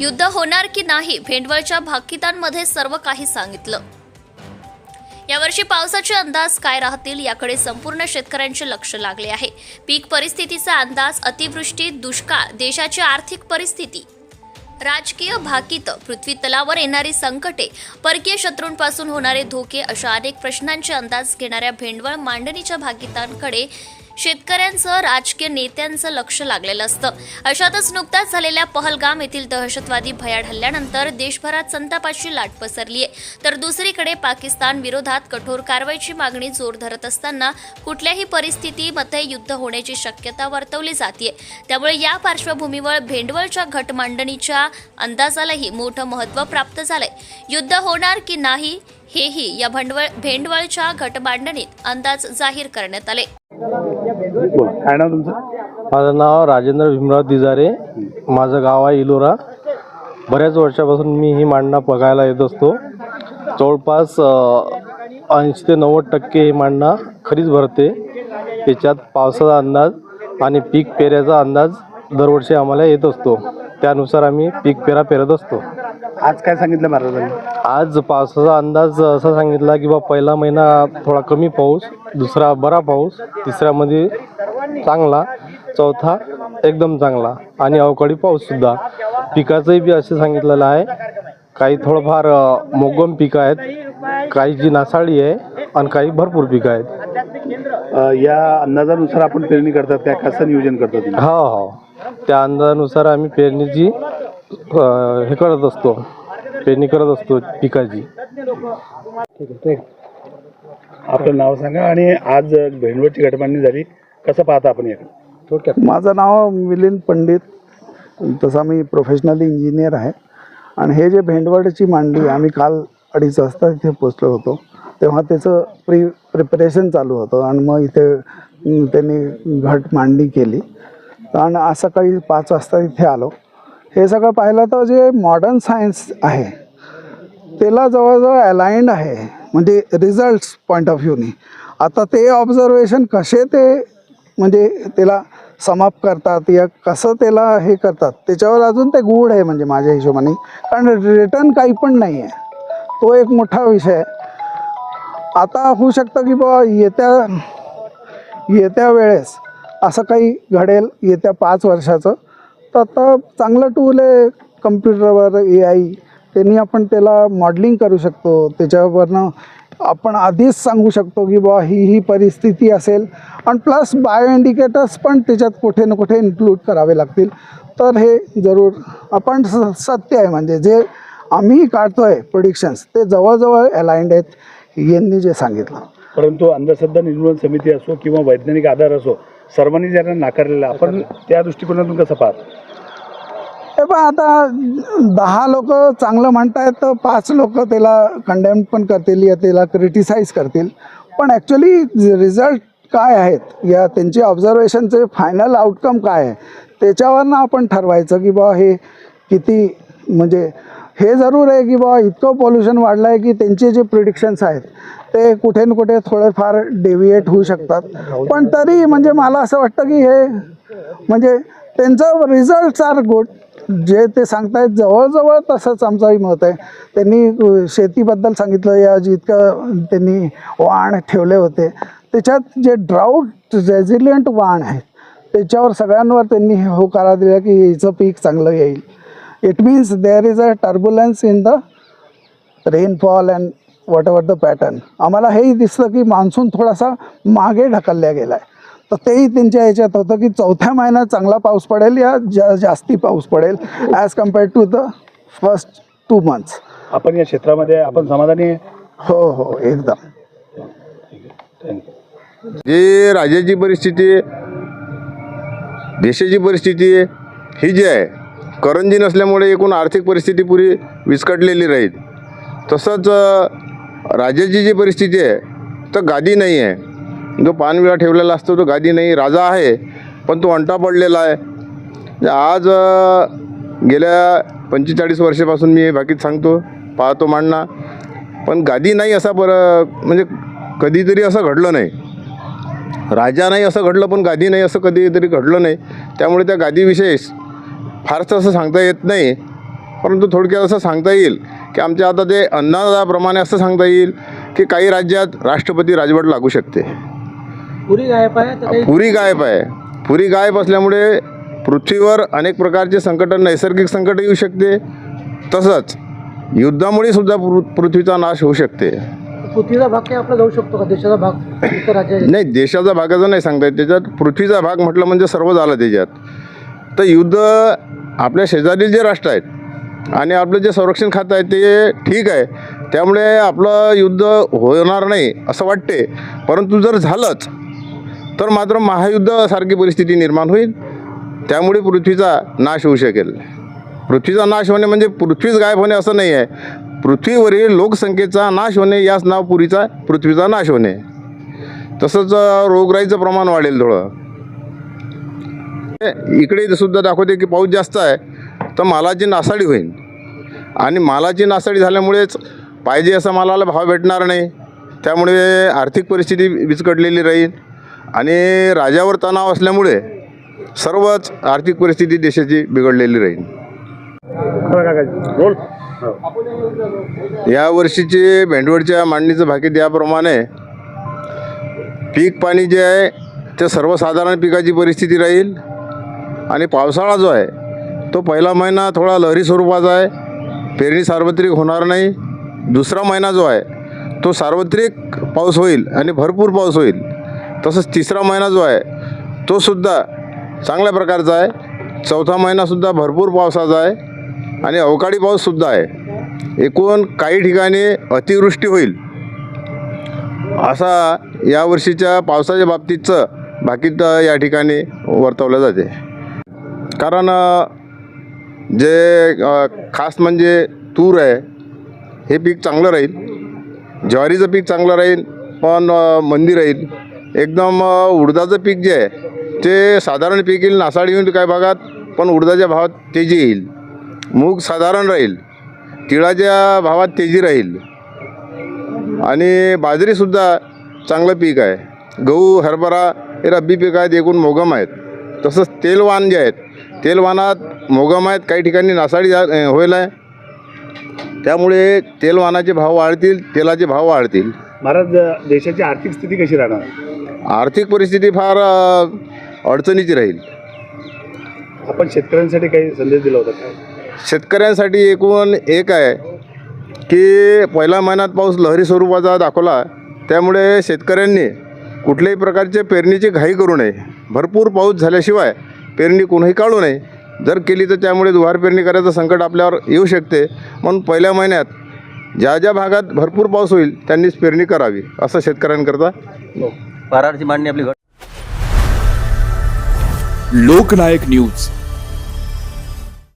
युद्ध होणार की नाही भेंडवळच्या भाकितांमध्ये सर्व काही सांगितलं. यावर्षी पावसाचे अंदाज काय राहतील याकडे संपूर्ण शेतकऱ्यांचे लक्ष लागले आहे. पीक परिस्थितीचा अंदाज अतिवृष्टी दुष्काळ देशाची आर्थिक परिस्थिती. राजकीय भाकीत पृथ्वी तलावर येणारी संकटे परकीय शत्रूंपासून होणारे धोके अशा अनेक प्रश्नांचे अंदाज घेणाऱ्या भेंडवळ मांडणीच्या भाकितांकडे शेतकऱ्यांचं राजकीय नेत्यांचं लक्ष लागलेलं असतं. अशातच नुकताच झालेल्या पहलगाम येथील दहशतवादी भयाड हल्ल्यानंतर देशभरात संतापाची लाट पसरली आहे तर दुसरीकडे पाकिस्तान विरोधात कठोर कारवाईची मागणी जोर धरत असताना कुठल्याही परिस्थितीमध्ये युद्ध होण्याची शक्यता वर्तवली जाते त्यामुळे या पार्श्वभूमीवर भेंडवळच्या घटमांडणीच्या अंदाजालाही मोठं महत्त्व प्राप्त झालंय. युद्ध होणार की नाही हेही या भांडवळ भेंडवळच्या घटमांडणीत अंदाज जाहीर करण्यात आले. काय नाव तुमचं? माझं नाव राजेंद्र भीमराव दिजारे माझं गाव आहे इलोरा. बऱ्याच वर्षापासून मी ही मांडणं बघायला येत असतो. जवळपास ऐंशी ते नव्वद टक्के ही मांडणं खरीच भरते. त्याच्यात पावसाचा अंदाज आणि पीक पेऱ्याचा अंदाज दरवर्षी आम्हाला येत असतो. त्यानुसार आम्ही पीक पेरा पेरत असतो. आज काय सांगितलं महाराजांनी? आज पावसाचा अंदाज असा सांगितला की बा पहिला महिना थोडा कमी पाऊस दुसरा बरा पाऊस तिसऱ्यामध्ये चांगला चौथा एकदम चांगला आणि अवकाळी पाऊससुद्धा पिकाचंही बी असं सांगितलेलं आहे काही थोडंफार मोगम पिकं आहेत काही जी नासाळी आहे आणि काही भरपूर पिकं आहेत. या अंदाजानुसार आपण पेरणी करतात काय कसं नियोजन करतात हो हो. त्या अंदाजानुसार आम्ही पेरणीची हे करत असतो. पेरणी करत असतो पिकाची. आपलं नाव सांगा आणि आज भेंडवळची घटमांडणी झाली. कसं पाहता आपण याकडे? माझं नाव मिलिंद पंडित. तसा मी प्रोफेशनली इंजिनियर आहे. आणि हे जे भेंडवडची मांडली आम्ही काल अडीच वाजता इथे पोचलो होतो. तेव्हा त्याचं प्री प्रिपरेशन चालू होतं आणि मग इथे त्यांनी घट मांडणी केली. आणि आज सकाळी पाच वाजता इथे आलो. हे सगळं पाहिलं तर जे मॉडर्न सायन्स आहे त्याला जवळजवळ अलाइंड आहे. म्हणजे रिझल्ट्स पॉईंट ऑफ व्ह्यूनी आता ते ऑब्झर्वेशन कसे ते म्हणजे त्याला समाप्त करतात या कसं त्याला हे करतात त्याच्यावर अजून ते गूढ आहे म्हणजे माझ्या हिशोबाने. कारण रिटर्न काही पण नाही आहे तो एक मोठा विषय. आहे आता होऊ शकतं की बाबा येत्या येत्या वेळेस असं काही घडेल येत्या पाच वर्षाचं. तर आता चांगलं टूल आहे कम्प्युटरवर ए आय त्यांनी आपण त्याला मॉडलिंग करू शकतो. त्याच्यावरनं आपण आधीच सांगू शकतो की बा ही ही परिस्थिती असेल. आणि प्लस बायो इंडिकेटर्स पण त्याच्यात कुठे ना कुठे इन्क्लूड करावे लागतील. तर हे जरूर आपण स सत्य आहे. म्हणजे जे आम्ही काढतो आहे प्रोडिक्शन्स ते जवळजवळ अलाइंड आहेत यांनी जे सांगितलं. परंतु अंधश्रद्धा निर्मूलन समिती असो किंवा वैज्ञानिक आधार असो सर्वांनी ज्यांना नाकारलेला आपण त्या दृष्टिकोनातून कसं पाहतो? पण आता दहा लोक चांगलं म्हणतायत तर पाच लोक त्याला कंडेम पण करतील या त्याला क्रिटिसाइज करतील. पण ॲक्च्युली रिझल्ट काय आहेत या त्यांचे ऑब्झर्वेशनचे फायनल आउटकम काय आहे त्याच्यावरनं आपण ठरवायचं की बा हे किती म्हणजे हे जरूर आहे की बा इतकं पॉल्युशन वाढलं आहे की त्यांचे जे प्रिडिक्शन्स आहेत ते कुठे ना कुठे थोडेफार डेविएट होऊ शकतात. पण तरी म्हणजे मला असं वाटतं की हे म्हणजे त्यांचं रिझल्ट्स आर गुड जे ते सांगतायत जवळजवळ तसंच आमचंही मत आहे. त्यांनी शेतीबद्दल सांगितलं या जितकं त्यांनी वाण ठेवले होते. त्याच्यात जे ड्राऊट रेझिलियंट वाण आहेत त्याच्यावर सगळ्यांवर त्यांनी होकारा दिला की हिचं पीक चांगलं येईल. It means there is a turbulence in the rainfall and whatever the pattern आम्हाला हेही दिसलं की मान्सून थोडासा मागे ढकलल्या गेला आहे तर तेही त्यांच्या ह्याच्यात होतं की चौथ्या महिन्यात चांगला पाऊस पडेल या जा जास्ती पाऊस पडेल as compare to the first two months आपण या क्षेत्रामध्ये आपण समाधानी आहे? हो हो एकदम. जी राज्याची परिस्थिती देशाची परिस्थिती ही जी आहे करंजी नसल्यामुळे एकूण आर्थिक परिस्थिती पुरी विस्कटलेली राहील. तसंच अ, राज्याची जी परिस्थिती आहे तर गादी नाही आहे. जो पानविळा ठेवलेला असतो तो गादी नाही राजा आहे पण तो अंटा पडलेला आहे. म्हणजे आज गेल्या पंचेचाळीस वर्षापासून मी हे बाकीत सांगतो पाहतो मांडणा. पण गादी नाही असा पर म्हणजे कधीतरी असं घडलं नाही. राजा नाही असं घडलं पण गादी नाही असं कधीतरी घडलं नाही. त्यामुळे त्या गादीविषयी फारसं असं सांगता येत नाही. परंतु थोडक्यात असं सांगता येईल की आमच्या आता ते अन्नादाप्रमाणे असं सांगता येईल की काही राज्यात राष्ट्रपती राजवट लागू शकते. पुरी गायब आहे तर काही पुरी गायब आहे. पुरी गायब असल्यामुळे पृथ्वीवर अनेक प्रकारचे संकट नैसर्गिक संकट येऊ शकते. तसंच युद्धामुळे सुद्धा पृ पृथ्वीचा नाश होऊ शकते. पृथ्वीचा भाग काही आपला जाऊ शकतो का? देशाचा भाग इतर राज्यात नाही देशाचा भागाचं नाही सांगता येत. त्याच्यात पृथ्वीचा भाग म्हटलं म्हणजे सर्व झालं त्याच्यात. तर युद्ध आपल्या शेजारील जे राष्ट्र आहेत आणि आपलं जे संरक्षण खातं आहे ते ठीक आहे. त्यामुळे आपलं युद्ध होणार नाही असं वाटते. परंतु जर झालंच तर मात्र महायुद्धासारखी परिस्थिती निर्माण होईल. त्यामुळे पृथ्वीचा नाश होऊ शकेल. पृथ्वीचा नाश होणे म्हणजे पृथ्वीच गायब होणे असं नाही आहे. पृथ्वीवरील लोकसंख्येचा नाश होणे याच नाव पुरीचा पृथ्वीचा नाश होणे. तसंच रोगराईचं प्रमाण वाढेल थोडं. हे इकडे सुद्धा दाखवते की पाऊस जास्त आहे तर मालाची नासाडी होईल. आणि मालाची नासाडी झाल्यामुळेच पाहिजे असा मालाला भाव भेटणार नाही. त्यामुळे आर्थिक परिस्थिती विस्कटलेली राहील. आणि राजावर तणाव असल्यामुळे सर्वच आर्थिक परिस्थिती देशाची बिघडलेली राहील. या वर्षीची भेंडवळच्या मांडणीचं भाकीत याप्रमाणे पीक पाणी जे आहे ते सर्वसाधारण पिकाची परिस्थिती राहील. आणि पावसाळा जो आहे तो पहिला महिना थोडा लहरी स्वरूपाचा आहे. पेरणी सार्वत्रिक होणार नाही. दुसरा महिना जो आहे तो सार्वत्रिक पाऊस होईल आणि भरपूर पाऊस होईल. तसंच तिसरा महिना जो आहे तो सुद्धा चांगल्या प्रकारचा आहे. चौथा महिनासुद्धा भरपूर पावसाचा आहे आणि अवकाळी पाऊससुद्धा आहे. एकूण काही ठिकाणी अतिवृष्टी होईल. असा यावर्षीच्या पावसाच्या बाबतीतचं भाकीत या ठिकाणी वर्तवलं जाते. कारण जे खास म्हणजे तूर आहे हे पीक चांगलं राहील. ज्वारीचं पीक चांगलं राहील पण मंदी राहील. एकदम उडदाचं पीक जे आहे ते साधारण पीक येईल नासाडी येईल काही भागात पण उडदाच्या भावात तेजी येईल. मूग साधारण राहील तिळाच्या भावात तेजी राहील. आणि बाजरीसुद्धा चांगलं पीक आहे. गहू हरभरा हे रब्बी पीक आहेत एकूण मोगम आहेत. तसंच तेलवान जे आहेत तेलवानात मोगम आहेत काही ठिकाणी नासाडी जा होईल आहे. त्यामुळे तेलवानाचे भाव वाढतील तेलाचे भाव वाढतील. महाराज देशाची आर्थिक स्थिती कशी राहणार? आर्थिक परिस्थिती फार अडचणीची राहील. आपण शेतकऱ्यांसाठी काही संदेश दिला होता काय? शेतकऱ्यांसाठी एकूण एक आहे की पहिल्या महिन्यात पाऊस लहरी स्वरूपाचा दाखवला त्यामुळे शेतकऱ्यांनी कुठल्याही प्रकारच्या पेरणीची घाई करू नये. भरपूर पाऊस झाल्याशिवाय पेरणी कोणीही काढू नये. जर केली तर त्यामुळे दुवार पेरणी करायचं संकट आपल्यावर येऊ शकते. म्हणून पहिल्या महिन्यात ज्या ज्या भागात भरपूर पाऊस होईल त्यांनीच पेरणी करावी असं शेतकऱ्यांकरता. कराराची मांडणी आपली घट लोकनायक न्यूज.